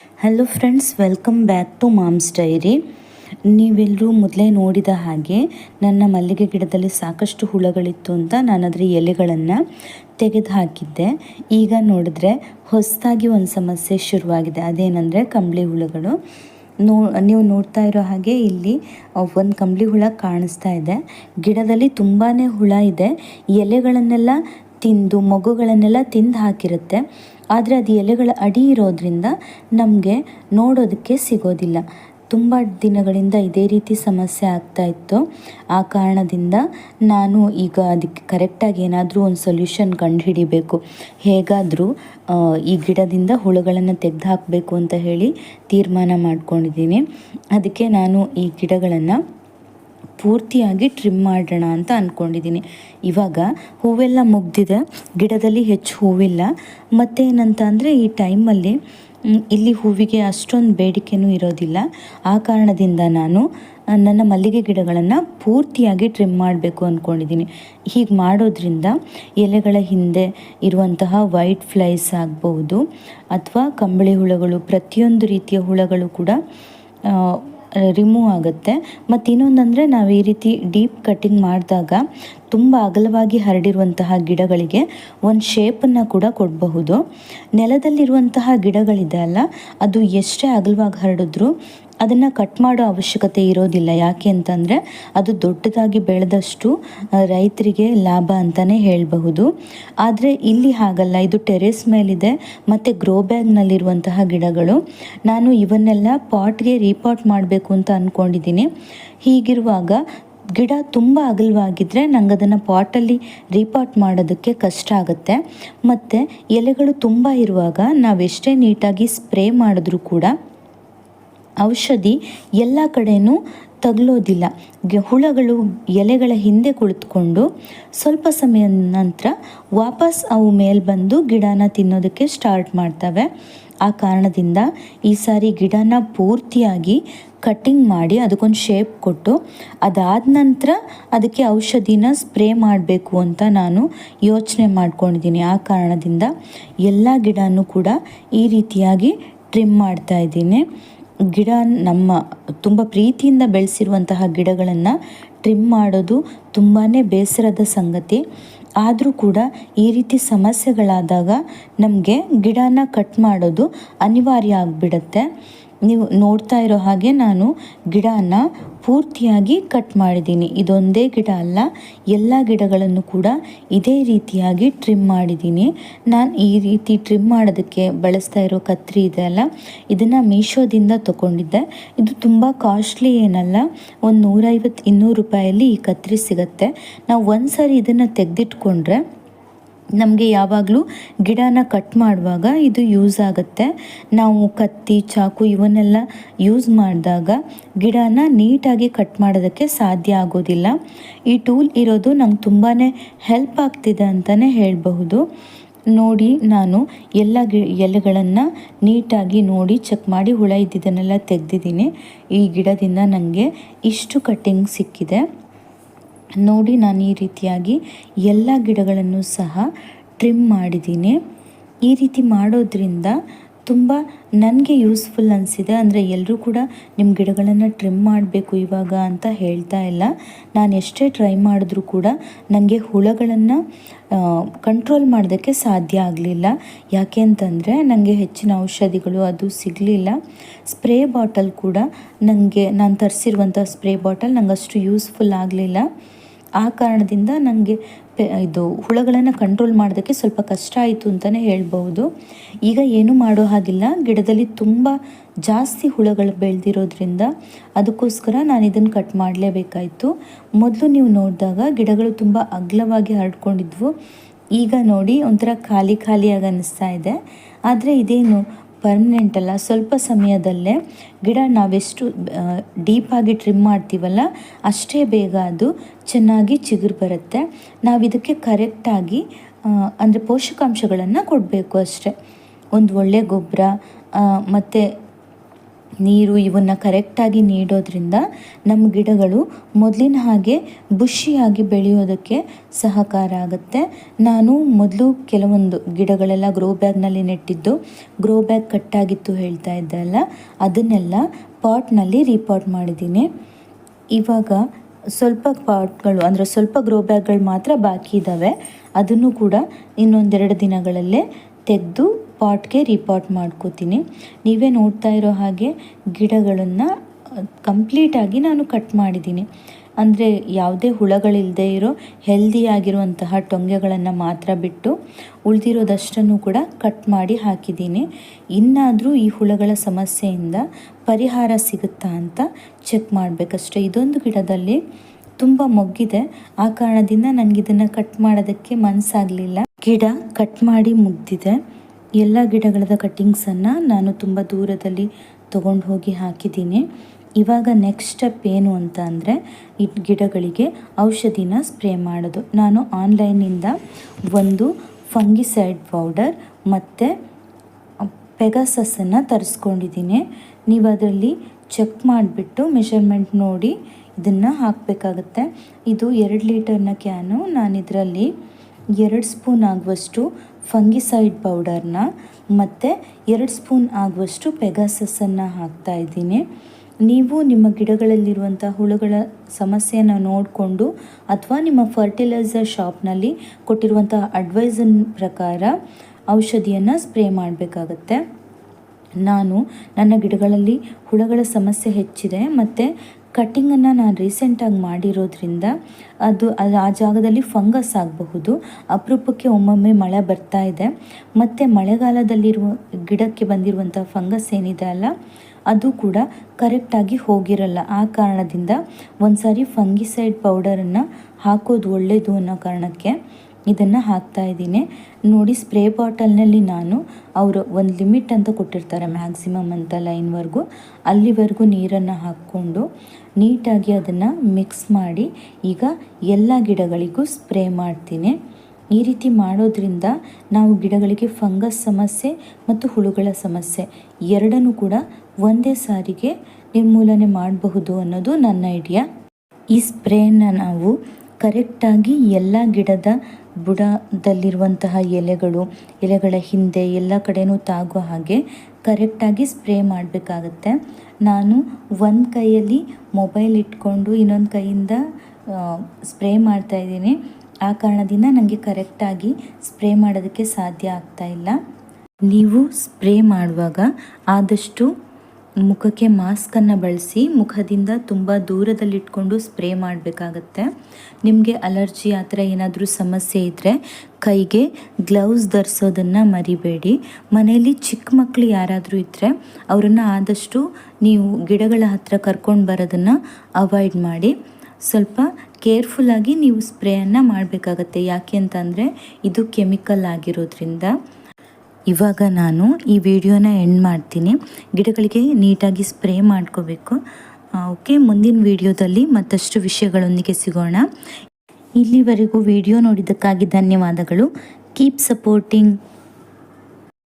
Hello friends welcome back to mom's diary ನೀವೆಲ್ಲರೂ ಮೊದಲೇ ನೋಡಿದ ಹಾಗೆ ನನ್ನ ಮಲ್ಲಿಗೆ ಗಿಡದಲ್ಲಿ ಸಾಕಷ್ಟು ಹುಳಗಳಿತ್ತು ಅಂತ ನಾನು ಅದರ ಎಲೆಗಳನ್ನು ತೆಗೆದು ಹಾಕಿದ್ದೆ ಈಗ ನೋಡಿದ್ರೆ ಹೊಸದಾಗಿ ಒಂದು ಸಮಸ್ಯೆ ಶುರುವಾಗಿದೆ. ಅದೇನೆಂದರೆ ಕಂಬಳಿ ಹುಳುಗಳು. ನೋ, ನೀವು ನೋಡ್ತಾ ಇರೋ ಹಾಗೆ ಇಲ್ಲಿ ಒಂದು ಕಂಬಳಿ ಹುಳ ಕಾಣಿಸ್ತಾ ಇದೆ. ಗಿಡದಲ್ಲಿ ತುಂಬಾ ಹುಳ ಇದೆ. ಎಲೆಗಳನ್ನೆಲ್ಲ ತಿಂದು, ಮಗುಗಳನ್ನೆಲ್ಲ ತಿಂದು ಹಾಕಿರುತ್ತೆ ಆದರೆ ಅದು ಎಲೆಗಳ ಅಡಿ ಇರೋದ್ರಿಂದ ನಮಗೆ ನೋಡೋದಕ್ಕೆ ಸಿಗೋದಿಲ್ಲ. ತುಂಬ ದಿನಗಳಿಂದ ಇದೇ ರೀತಿ ಸಮಸ್ಯೆ ಆಗ್ತಾ ಇತ್ತು. ಆ ಕಾರಣದಿಂದ ನಾನು ಈಗ ಅದಕ್ಕೆ ಕರೆಕ್ಟಾಗಿ ಏನಾದರೂ ಒಂದು ಸೊಲ್ಯೂಷನ್ ಕಂಡುಹಿಡಿಬೇಕು. ಹೇಗಾದರೂ ಈ ಗಿಡದಿಂದ ಹುಳುಗಳನ್ನು ತೆಗೆದು ಹಾಕಬೇಕು ಅಂತ ಹೇಳಿ ತೀರ್ಮಾನ ಮಾಡ್ಕೊಂಡಿದ್ದೀನಿ. ಅದಕ್ಕೆ ನಾನು ಈ ಗಿಡಗಳನ್ನು ಪೂರ್ತಿಯಾಗಿ ಟ್ರಿಮ್ ಮಾಡೋಣ ಅಂತ ಅಂದ್ಕೊಂಡಿದ್ದೀನಿ ಇವಾಗ ಹೂವೆಲ್ಲ ಮುಗ್ದಿದೆ. ಗಿಡದಲ್ಲಿ ಹೆಚ್ಚು ಹೂವಿಲ್ಲ. ಮತ್ತೇನಂತ ಅಂದರೆ ಈ ಟೈಮಲ್ಲಿ ಇಲ್ಲಿ ಹೂವಿಗೆ ಅಷ್ಟೊಂದು ಬೇಡಿಕೆನೂ ಇರೋದಿಲ್ಲ. ಆ ಕಾರಣದಿಂದ ನಾನು ನನ್ನ ಮಲ್ಲಿಗೆ ಗಿಡಗಳನ್ನು ಪೂರ್ತಿಯಾಗಿ ಟ್ರಿಮ್ ಮಾಡಬೇಕು ಅಂದ್ಕೊಂಡಿದ್ದೀನಿ ಹೀಗೆ ಮಾಡೋದ್ರಿಂದ ಎಲೆಗಳ ಹಿಂದೆ ಇರುವಂತಹ ವೈಟ್ ಫ್ಲೈಸ್ ಆಗ್ಬೋದು ಅಥವಾ ಕಂಬಳಿ ಹುಳಗಳು, ಪ್ರತಿಯೊಂದು ರೀತಿಯ ಹುಳಗಳು ಕೂಡ ರಿಮೂವ್ ಆಗುತ್ತೆ. ಮತ್ತು ಇನ್ನೊಂದಂದರೆ ನಾವು ಈ ರೀತಿ ಡೀಪ್ ಕಟ್ಟಿಂಗ್ ಮಾಡಿದಾಗ ತುಂಬ ಅಗಲವಾಗಿ ಹರಡಿರುವಂತಹ ಗಿಡಗಳಿಗೆ ಒಂದು ಶೇಪನ್ನು ಕೂಡ ಕೊಡಬಹುದು. ನೆಲದಲ್ಲಿರುವಂತಹ ಗಿಡಗಳಿದೆ ಅಲ್ಲ, ಅದು ಎಷ್ಟೇ ಅಗಲವಾಗಿ ಹರಡಿದ್ರು ಅದನ್ನು ಕಟ್ ಮಾಡೋ ಅವಶ್ಯಕತೆ ಇರೋದಿಲ್ಲ. ಯಾಕೆ ಅಂತಂದರೆ ಅದು ದೊಡ್ಡದಾಗಿ ಬೆಳೆದಷ್ಟು ರೈತರಿಗೆ ಲಾಭ ಅಂತಲೇ ಹೇಳಬಹುದು. ಆದರೆ ಇಲ್ಲಿ ಹಾಗಲ್ಲ. ಇದು ಟೆರೆಸ್ ಮೇಲಿದೆ, ಮತ್ತು ಗ್ರೋ ಬ್ಯಾಗ್ನಲ್ಲಿರುವಂತಹ ಗಿಡಗಳು. ನಾನು ಇವನ್ನೆಲ್ಲ ಪಾಟ್ಗೆ ರೀಪಾಟ್ ಮಾಡಬೇಕು ಅಂತ ಅಂದ್ಕೊಂಡಿದ್ದೀನಿ ಹೀಗಿರುವಾಗ ಗಿಡ ತುಂಬ ಅಗಲವಾಗಿದ್ದರೆ ನಂಗೆ ಅದನ್ನು ಪಾಟಲ್ಲಿ ರೀಪಾಟ್ ಮಾಡೋದಕ್ಕೆ ಕಷ್ಟ ಆಗುತ್ತೆ. ಮತ್ತು ಎಲೆಗಳು ತುಂಬ ಇರುವಾಗ ನಾವೆಷ್ಟೇ ನೀಟಾಗಿ ಸ್ಪ್ರೇ ಮಾಡಿದ್ರೂ ಕೂಡ ಔಷಧಿ ಎಲ್ಲ ಕಡೆಯೂ ತಗಲೋದಿಲ್ಲ. ಹುಳಗಳು ಎಲೆಗಳ ಹಿಂದೆ ಕುಳಿತುಕೊಂಡು ಸ್ವಲ್ಪ ಸಮಯದ ನಂತರ ವಾಪಸ್ ಅವು ಮೇಲೆ ಬಂದು ಗಿಡನ ತಿನ್ನೋದಕ್ಕೆ ಸ್ಟಾರ್ಟ್ ಮಾಡ್ತವೆ. ಆ ಕಾರಣದಿಂದ ಈ ಸಾರಿ ಗಿಡನ ಪೂರ್ತಿಯಾಗಿ ಕಟ್ಟಿಂಗ್ ಮಾಡಿ ಅದಕ್ಕೊಂದು ಶೇಪ್ ಕೊಟ್ಟು ಅದಾದ ನಂತರ ಅದಕ್ಕೆ ಔಷಧಿನ ಸ್ಪ್ರೇ ಮಾಡಬೇಕು ಅಂತ ನಾನು ಯೋಚನೆ ಮಾಡ್ಕೊಂಡಿದ್ದೀನಿ. ಆ ಕಾರಣದಿಂದ ಎಲ್ಲ ಗಿಡನೂ ಕೂಡ ಈ ರೀತಿಯಾಗಿ ಟ್ರಿಮ್ ಮಾಡ್ತಾ ಇದ್ದೀನಿ. ಗಿಡ ನಮ್ಮ ತುಂಬ ಪ್ರೀತಿಯಿಂದ ಬೆಳೆಸಿರುವಂತಹ ಗಿಡಗಳನ್ನು ಟ್ರಿಮ್ ಮಾಡೋದು ತುಂಬಾ ಬೇಸರದ ಸಂಗತಿ. ಆದರೂ ಕೂಡ ಈ ರೀತಿ ಸಮಸ್ಯೆಗಳಾದಾಗ ನಮಗೆ ಗಿಡನ ಕಟ್ ಮಾಡೋದು ಅನಿವಾರ್ಯ ಆಗಿಬಿಡತ್ತೆ. ನೀವು ನೋಡ್ತಾ ಇರೋ ಹಾಗೆ ನಾನು ಗಿಡನ ಪೂರ್ತಿಯಾಗಿ ಕಟ್ ಮಾಡಿದ್ದೀನಿ. ಇದೊಂದೇ ಗಿಡ ಅಲ್ಲ, ಎಲ್ಲ ಗಿಡಗಳನ್ನು ಕೂಡ ಇದೇ ರೀತಿಯಾಗಿ ಟ್ರಿಮ್ ಮಾಡಿದ್ದೀನಿ. ನಾನು ಈ ರೀತಿ ಟ್ರಿಮ್ ಮಾಡೋದಕ್ಕೆ ಬಳಸ್ತಾ ಇರೋ ಕತ್ರಿ ಇದೆ ಅಲ್ಲ, ಇದನ್ನು ಮೀಶೋದಿಂದ ತೊಗೊಂಡಿದ್ದೆ. ಇದು ತುಂಬ ಕಾಸ್ಟ್ಲಿ ಏನಲ್ಲ, ಒಂದು ನೂರೈವತ್ತು ಇನ್ನೂರು ರೂಪಾಯಲ್ಲಿ ಈ ಕತ್ರಿ ಸಿಗುತ್ತೆ. ನಾವು ಒಂದು ಸಾರಿ ಇದನ್ನು ತೆಗೆದಿಟ್ಕೊಂಡ್ರೆ ನಮಗೆ ಯಾವಾಗಲೂ ಗಿಡನ ಕಟ್ ಮಾಡುವಾಗ ಇದು ಯೂಸ್ ಆಗುತ್ತೆ. ನಾವು ಕತ್ತಿ, ಚಾಕು ಇವನ್ನೆಲ್ಲ ಯೂಸ್ ಮಾಡಿದಾಗ ಗಿಡನ ನೀಟಾಗಿ ಕಟ್ ಮಾಡೋದಕ್ಕೆ ಸಾಧ್ಯ ಆಗೋದಿಲ್ಲ. ಈ ಟೂಲ್ ಇರೋದು ನಂಗೆ ತುಂಬಾ ಹೆಲ್ಪ್ ಆಗ್ತಿದೆ ಅಂತಲೇ ಹೇಳಬಹುದು. ನೋಡಿ, ನಾನು ಎಲ್ಲ ಗಿ, ಎಲೆಗಳನ್ನು ನೀಟಾಗಿ ನೋಡಿ ಚೆಕ್ ಮಾಡಿ ಹುಳ ಇದ್ದಿದ್ದನ್ನೆಲ್ಲ ತೆಗೆದಿದ್ದೀನಿ. ಈ ಗಿಡದಿಂದ ನನಗೆ ಇಷ್ಟು ಕಟ್ಟಿಂಗ್ ಸಿಕ್ಕಿದೆ. ನೋಡಿ ನಾನು ಈ ರೀತಿಯಾಗಿ ಎಲ್ಲ ಗಿಡಗಳನ್ನು ಸಹ ಟ್ರಿಮ್ ಮಾಡಿದ್ದೀನಿ. ಈ ರೀತಿ ಮಾಡೋದ್ರಿಂದ ತುಂಬ ನನಗೆ ಯೂಸ್ಫುಲ್ ಅನಿಸಿದೆ. ಅಂದರೆ ಎಲ್ಲರೂ ಕೂಡ ನಿಮ್ಮ ಗಿಡಗಳನ್ನು ಟ್ರಿಮ್ ಮಾಡಬೇಕು ಇವಾಗ ಅಂತ ಹೇಳ್ತಾ ಇಲ್ಲ. ನಾನು ಎಷ್ಟೇ ಟ್ರೈ ಮಾಡಿದ್ರೂ ಕೂಡ ನನಗೆ ಹುಳಗಳನ್ನು ಕಂಟ್ರೋಲ್ ಮಾಡೋದಕ್ಕೆ ಸಾಧ್ಯ ಆಗಲಿಲ್ಲ. ಯಾಕೆ ಅಂತಂದರೆ ನನಗೆ ಹೆಚ್ಚಿನ ಔಷಧಿಗಳು ಅದು ಸಿಗಲಿಲ್ಲ. ಸ್ಪ್ರೇ ಬಾಟಲ್ ಕೂಡ ನನಗೆ ನಾನು ತರಿಸಿರುವಂಥ ಸ್ಪ್ರೇ ಬಾಟಲ್ ನಂಗೆ ಅಷ್ಟು ಯೂಸ್ಫುಲ್ ಆಗಲಿಲ್ಲ. ಆ ಕಾರಣದಿಂದ ನನಗೆ ಇದು ಹುಳಗಳನ್ನು ಕಂಟ್ರೋಲ್ ಮಾಡೋದಕ್ಕೆ ಸ್ವಲ್ಪ ಕಷ್ಟ ಆಯಿತು ಅಂತಲೇ ಹೇಳ್ಬೋದು ಈಗ ಏನು ಮಾಡೋ ಹಾಗಿಲ್ಲ. ಗಿಡದಲ್ಲಿ ತುಂಬ ಜಾಸ್ತಿ ಹುಳಗಳು ಬೆಳೆದಿರೋದ್ರಿಂದ ಅದಕ್ಕೋಸ್ಕರ ನಾನು ಇದನ್ನು ಕಟ್ ಮಾಡಲೇಬೇಕಾಯಿತು. ಮೊದಲು ನೀವು ನೋಡಿದಾಗ ಗಿಡಗಳು ತುಂಬ ಅಗ್ಲವಾಗಿ ಹರಡ್ಕೊಂಡಿದ್ವು. ಈಗ ನೋಡಿ ಒಂಥರ ಖಾಲಿ ಖಾಲಿಯಾಗಿ ಅನ್ನಿಸ್ತಾ ಇದೆ. ಆದರೆ ಇದೇನು ಪರ್ಮನೆಂಟ್ ಅಲ್ಲ, ಸ್ವಲ್ಪ ಸಮಯದಲ್ಲೇ ಗಿಡ ನಾವೆಷ್ಟು ಡೀಪಾಗಿ ಟ್ರಿಮ್ ಮಾಡ್ತೀವಲ್ಲ, ಅಷ್ಟೇ ಬೇಗ ಅದು ಚೆನ್ನಾಗಿ ಚಿಗುರು ಬರುತ್ತೆ. ನಾವು ಇದಕ್ಕೆ ಕರೆಕ್ಟಾಗಿ ಅಂದರೆ ಪೋಷಕಾಂಶಗಳನ್ನು ಕೊಡಬೇಕು ಅಷ್ಟೆ. ಒಂದು ಒಳ್ಳೆಯ ಗೊಬ್ಬರ ಮತ್ತು ನೀರು ಇವನ್ನ ಕರೆಕ್ಟಾಗಿ ನೀಡೋದ್ರಿಂದ ನಮ್ಮ ಗಿಡಗಳು ಮೊದಲಿನ ಹಾಗೆ ಬುಷಿಯಾಗಿ ಬೆಳೆಯೋದಕ್ಕೆ ಸಹಕಾರ ಆಗುತ್ತೆ. ನಾನು ಮೊದಲು ಕೆಲವೊಂದು ಗಿಡಗಳೆಲ್ಲ ಗ್ರೋ ಬ್ಯಾಗ್ನಲ್ಲಿ ನೆಟ್ಟಿದ್ದು ಗ್ರೋ ಬ್ಯಾಗ್ ಕಟ್ಟಾಗಿತ್ತು ಹೇಳ್ತಾ ಇದ್ದಲ್ಲ ಅದನ್ನೆಲ್ಲ ಪಾಟ್ನಲ್ಲಿ ರೀಪಾಟ್ ಮಾಡಿದ್ದೀನಿ. ಇವಾಗ ಸ್ವಲ್ಪ ಪಾಟ್ಗಳು ಅಂದರೆ ಸ್ವಲ್ಪ ಗ್ರೋ ಬ್ಯಾಗ್ಗಳು ಮಾತ್ರ ಬಾಕಿ ಇದ್ದಾವೆ ಅದನ್ನು ಕೂಡ ಇನ್ನೊಂದೆರಡು ದಿನಗಳಲ್ಲೇ ತೆಗೆದು ಪಾಟ್ಗೆ ರೀಪಾಟ್ ಮಾಡ್ಕೋತೀನಿ. ನೀವೇ ನೋಡ್ತಾ ಇರೋ ಹಾಗೆ ಗಿಡಗಳನ್ನು ಕಂಪ್ಲೀಟಾಗಿ ನಾನು ಕಟ್ ಮಾಡಿದ್ದೀನಿ. ಅಂದರೆ ಯಾವುದೇ ಹುಳಗಳಿಲ್ಲದೆ ಇರೋ ಹೆಲ್ದಿಯಾಗಿರುವಂತಹ ಟೊಂಗೆಗಳನ್ನು ಮಾತ್ರ ಬಿಟ್ಟು ಉಳಿದಿರೋದಷ್ಟನ್ನು ಕೂಡ ಕಟ್ ಮಾಡಿ ಹಾಕಿದ್ದೀನಿ. ಇನ್ನಾದರೂ ಈ ಹುಳಗಳ ಸಮಸ್ಯೆಯಿಂದ ಪರಿಹಾರ ಸಿಗುತ್ತಾ ಅಂತ ಚೆಕ್ ಮಾಡಬೇಕಷ್ಟೇ. ಇದೊಂದು ಗಿಡದಲ್ಲಿ ತುಂಬ ಮೊಗ್ಗಿದೆ. ಆ ಕಾರಣದಿಂದ ನನಗಿದನ್ನು ಕಟ್ ಮಾಡೋದಕ್ಕೆ ಮನಸ್ಸಾಗಲಿಲ್ಲ ಗಿಡ ಕಟ್ ಮಾಡಿ ಮುಗ್ದಿದೆ. ಎಲ್ಲ ಗಿಡಗಳದ ಕಟ್ಟಿಂಗ್ಸನ್ನು ನಾನು ತುಂಬ ದೂರದಲ್ಲಿ ತೊಗೊಂಡು ಹೋಗಿ ಹಾಕಿದ್ದೀನಿ. ಇವಾಗ ನೆಕ್ಸ್ಟ್ ಸ್ಟೆಪ್ ಏನು ಅಂತ ಅಂದರೆ ಈ ಗಿಡಗಳಿಗೆ ಔಷಧಿನ ಸ್ಪ್ರೇ ಮಾಡೋದು. ನಾನು ಆನ್ಲೈನಿಂದ ಒಂದು ಫಂಗಿಸೈಡ್ ಪೌಡರ್ ಮತ್ತು ಪೆಗಾಸಸ್ಸನ್ನು ತರಿಸ್ಕೊಂಡಿದ್ದೀನಿ. ನೀವು ಅದರಲ್ಲಿ ಚೆಕ್ ಮಾಡಿಬಿಟ್ಟು ಮೆಷರ್ಮೆಂಟ್ ನೋಡಿ ಇದನ್ನು ಹಾಕಬೇಕಾಗತ್ತೆ. ಇದು ಎರಡು ಲೀಟರ್ನ ಕ್ಯಾನು ನಾನು ಇದರಲ್ಲಿ ಎರಡು ಸ್ಪೂನ್ ಆಗುವಷ್ಟು ಫಂಗಿಸೈಡ್ ಪೌಡರ್ನ ಮತ್ತು ಎರಡು ಸ್ಪೂನ್ ಆಗುವಷ್ಟು ಪೆಗಾಸಸ್ಸನ್ನು ಹಾಕ್ತಾ ಇದ್ದೀನಿ. ನೀವು ನಿಮ್ಮ ಗಿಡಗಳಲ್ಲಿರುವಂಥ ಹುಳುಗಳ ಸಮಸ್ಯೆಯನ್ನು ನೋಡಿಕೊಂಡು ಅಥವಾ ನಿಮ್ಮ ಫರ್ಟಿಲೈಸರ್ ಶಾಪ್ನಲ್ಲಿ ಕೊಟ್ಟಿರುವಂಥ ಅಡ್ವೈಸನ್ ಪ್ರಕಾರ ಔಷಧಿಯನ್ನು ಸ್ಪ್ರೇ ಮಾಡಬೇಕಾಗತ್ತೆ. ನಾನು ನನ್ನ ಗಿಡಗಳಲ್ಲಿ ಹುಳಗಳ ಸಮಸ್ಯೆ ಹೆಚ್ಚಿದೆ, ಮತ್ತು ಕಟ್ಟಿಂಗನ್ನು ನಾನು ರೀಸೆಂಟಾಗಿ ಮಾಡಿರೋದ್ರಿಂದ ಅದು ಆ ಜಾಗದಲ್ಲಿ ಫಂಗಸ್ ಆಗಬಹುದು. ಅಪರೂಪಕ್ಕೆ ಒಮ್ಮೊಮ್ಮೆ ಮಳೆ ಬರ್ತಾ ಇದೆ. ಮತ್ತು ಮಳೆಗಾಲದಲ್ಲಿರುವ ಗಿಡಕ್ಕೆ ಬಂದಿರುವಂಥ ಫಂಗಸ್ ಏನಿದೆ ಅಲ್ಲ, ಅದು ಕೂಡ ಕರೆಕ್ಟಾಗಿ ಹೋಗಿರಲ್ಲ. ಆ ಕಾರಣದಿಂದ ಒಂದು ಸಾರಿ ಫಂಗಿಸೈಡ್ ಪೌಡರನ್ನು ಹಾಕೋದು ಒಳ್ಳೆಯದು ಅನ್ನೋ ಕಾರಣಕ್ಕೆ ಇದನ್ನು ಹಾಕ್ತಾ ಇದ್ದೀನಿ. ನೋಡಿ ಸ್ಪ್ರೇ ಬಾಟಲ್ನಲ್ಲಿ ನಾನು ಅವರು ಒಂದು ಲಿಮಿಟ್ ಅಂತ ಕೊಟ್ಟಿರ್ತಾರೆ ಮ್ಯಾಕ್ಸಿಮಮ್ ಅಂತ ಲೈನ್ವರೆಗೂ ಅಲ್ಲಿವರೆಗೂ ನೀರನ್ನು ಹಾಕ್ಕೊಂಡು ನೀಟಾಗಿ ಅದನ್ನು ಮಿಕ್ಸ್ ಮಾಡಿ ಈಗ ಎಲ್ಲ ಗಿಡಗಳಿಗೂ ಸ್ಪ್ರೇ ಮಾಡ್ತೀನಿ. ಈ ರೀತಿ ಮಾಡೋದ್ರಿಂದ ನಾವು ಗಿಡಗಳಿಗೆ ಫಂಗಸ್ ಸಮಸ್ಯೆ ಮತ್ತು ಹುಳುಗಳ ಸಮಸ್ಯೆ ಎರಡನ್ನೂ ಕೂಡ ಒಂದೇ ಸಾರಿಗೆ ನಿರ್ಮೂಲನೆ ಮಾಡಬಹುದು ಅನ್ನೋದು ನನ್ನ ಐಡಿಯಾ ಈ ಸ್ಪ್ರೇನ ನಾವು ಕರೆಕ್ಟಾಗಿ ಎಲ್ಲ ಗಿಡದ ಬುಡದಲ್ಲಿರುವಂತಹ ಎಲೆಗಳು, ಎಲೆಗಳ ಹಿಂದೆ ಎಲ್ಲ ಕಡೆಯೂ ತಾಗೋ ಹಾಗೆ ಕರೆಕ್ಟಾಗಿ ಸ್ಪ್ರೇ ಮಾಡಬೇಕಾಗತ್ತೆ. ನಾನು ಒಂದು ಕೈಯಲ್ಲಿ ಮೊಬೈಲ್ ಇಟ್ಕೊಂಡು ಇನ್ನೊಂದು ಕೈಯಿಂದ ಸ್ಪ್ರೇ ಮಾಡ್ತಾಯಿದ್ದೀನಿ ಆ ಕಾರಣದಿಂದ ನನಗೆ ಕರೆಕ್ಟಾಗಿ ಸ್ಪ್ರೇ ಮಾಡೋದಕ್ಕೆ ಸಾಧ್ಯ ಆಗ್ತಾ ಇಲ್ಲ. ನೀವು ಸ್ಪ್ರೇ ಮಾಡುವಾಗ ಆದಷ್ಟು ಮುಖಕ್ಕೆ ಮಾಸ್ಕನ್ನು ಬಳಸಿ ಮುಖದಿಂದ ತುಂಬ ದೂರದಲ್ಲಿಟ್ಕೊಂಡು ಸ್ಪ್ರೇ ಮಾಡಬೇಕಾಗತ್ತೆ. ನಿಮಗೆ ಅಲರ್ಜಿ ಆ ಥರ ಏನಾದರೂ ಸಮಸ್ಯೆ ಇದ್ದರೆ ಕೈಗೆ ಗ್ಲೌಸ್ ಧರಿಸೋದನ್ನು ಮರಿಬೇಡಿ. ಮನೆಯಲ್ಲಿ ಚಿಕ್ಕ ಮಕ್ಕಳು ಯಾರಾದರೂ ಇದ್ದರೆ ಅವರನ್ನು ಆದಷ್ಟು ನೀವು ಗಿಡಗಳ ಹತ್ರ ಕರ್ಕೊಂಡು ಬರೋದನ್ನು ಅವಾಯ್ಡ್ ಮಾಡಿ. ಸ್ವಲ್ಪ ಕೇರ್ಫುಲ್ಲಾಗಿ ನೀವು ಸ್ಪ್ರೇಯನ್ನು ಮಾಡಬೇಕಾಗತ್ತೆ. ಯಾಕೆ ಅಂತಂದರೆ ಇದು ಕೆಮಿಕಲ್ ಆಗಿರೋದ್ರಿಂದ. ಇವಾಗ ನಾನು ಈ ವಿಡಿಯೋನ ಎಂಡ್ ಮಾಡ್ತೀನಿ. ಗಿಡಗಳಿಗೆ ನೀಟಾಗಿ ಸ್ಪ್ರೇ ಮಾಡ್ಕೋಬೇಕು. ಓಕೆ ಮುಂದಿನ ವಿಡಿಯೋದಲ್ಲಿ ಮತ್ತಷ್ಟು ವಿಷಯಗಳೊಂದಿಗೆ ಸಿಗೋಣ. ಇಲ್ಲಿವರೆಗೂ ವಿಡಿಯೋ ನೋಡಿದ್ದಕ್ಕಾಗಿ ಧನ್ಯವಾದಗಳು. Keep supporting